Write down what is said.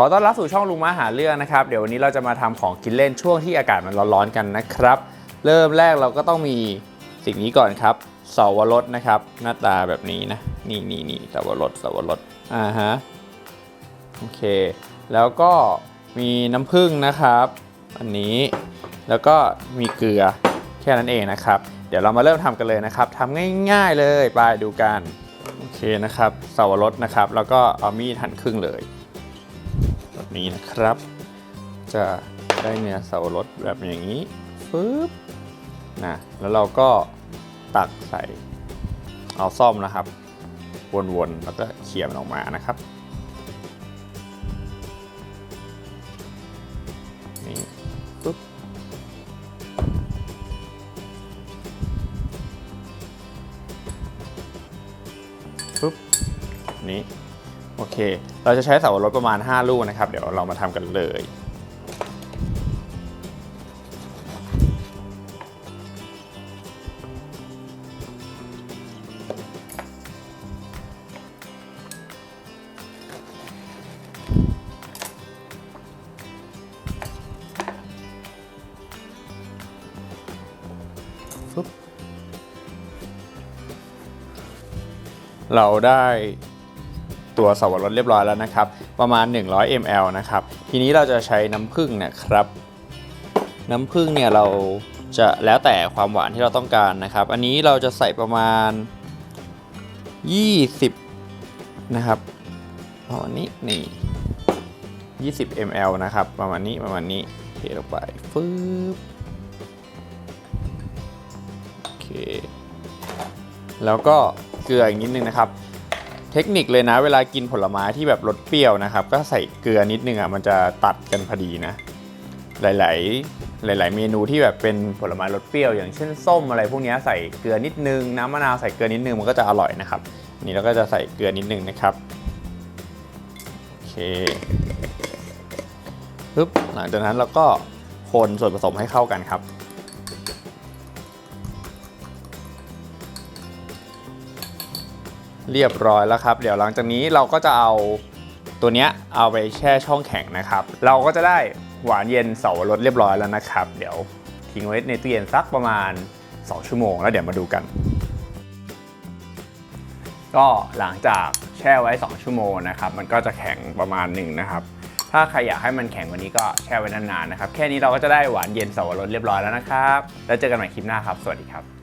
อต้อนรับสู่ช่องลุงมาหาเรื่องนะครับ เดี๋ยววันนี้เราจะมาทำของกินเล่นช่วงที่อากาศมันร้อนๆกันนะครับ เริ่มแรกเราก็ต้องมีสิ่งนี้ก่อนครับเสาวรสนะครับ หน้าตาแบบนี้นะ นี่นี่นี่เสาวรสเสาวรสอ่าฮะโอเค แล้วก็มีน้ำผึ้งนะครับ อันนี้แล้วก็มีเกลือแค่นั้นเองนะครับ เดี๋ยวเรามาเริ่มทำกันเลยนะครับทำง่ายๆเลยไปดูกันโอเคนะครับเสาวรสนะครับ แล้วก็เอามีดหั่นครึ่งเลย นี้นะครับ จะได้เนื้อเสารสแบบอย่างนี้ปึ๊บนะแล้วเราก็ตักใส่เอาซ่อมนะครับ วนๆแล้วก็เขี่ยมันออกมานะครับนี่ปึ๊บปึ๊บนี่ โอเค เราจะใช้เสาวรสประมาณ 5 ลูกนะครับ เดี๋ยวเรามาทำกันเลย เราได้ ตัวสับปะรดเรียบร้อยแล้วนะครับ ประมาณ 100 ml นะครับ ทีนี้เราจะใช้น้ำผึ้งนะครับ น้ำผึ้งเนี่ยเราจะแล้วแต่ความหวานที่เราต้องการนะครับ อันนี้เราจะใส่ประมาณ 20 นะครับประมาณนี้นี่20 ml นะครับ ประมาณนี้ประมาณนี้เทลงไปฟึบโอเค แล้วก็เกลืออีกนิดนึงนะครับ เทคนิคเลยนะ เวลากินผลไม้ที่แบบรสเปรี้ยวนะครับ ก็ใส่เกลือนิดนึงอะมันจะตัดกันพอดีนะ หลาย ๆ หลาย ๆ เมนูที่แบบเป็นผลไม้รสเปรี้ยวอย่างเช่นส้มอะไรพวกนี้ใส่เกลือนิดนึงน้ำมะนาวใส่เกลือนิดนึงมันก็จะอร่อยนะครับ นี่เราก็จะใส่เกลือนิดนึงนะครับโอเคปึ๊บหลังจากนั้นเราก็คนส่วนผสมให้เข้ากันครับ เรียบร้อยแล้วครับ เดี๋ยวหลังจากนี้เราก็จะเอาตัวเนี้ยเอาไปแช่ช่องแข็งนะครับ เราก็จะได้หวานเย็นเสาวรสเรียบร้อยแล้วนะครับ เดี๋ยวทิ้งไว้ในตู้เย็นสักประมาณ 2 ชั่วโมง แล้วเดี๋ยวมาดูกัน ก็หลังจากแช่ไว้ 2 ชั่วโมงนะครับมันก็จะแข็งประมาณหนึ่งนะครับ ถ้าใครอยากให้มันแข็งกว่านี้ก็แช่ไว้นานๆนะครับ แค่นี้เราก็จะได้หวานเย็นเสาวรสเรียบร้อยแล้วนะครับ แล้วเจอกันใหม่คลิปหน้าครับ สวัสดีครับ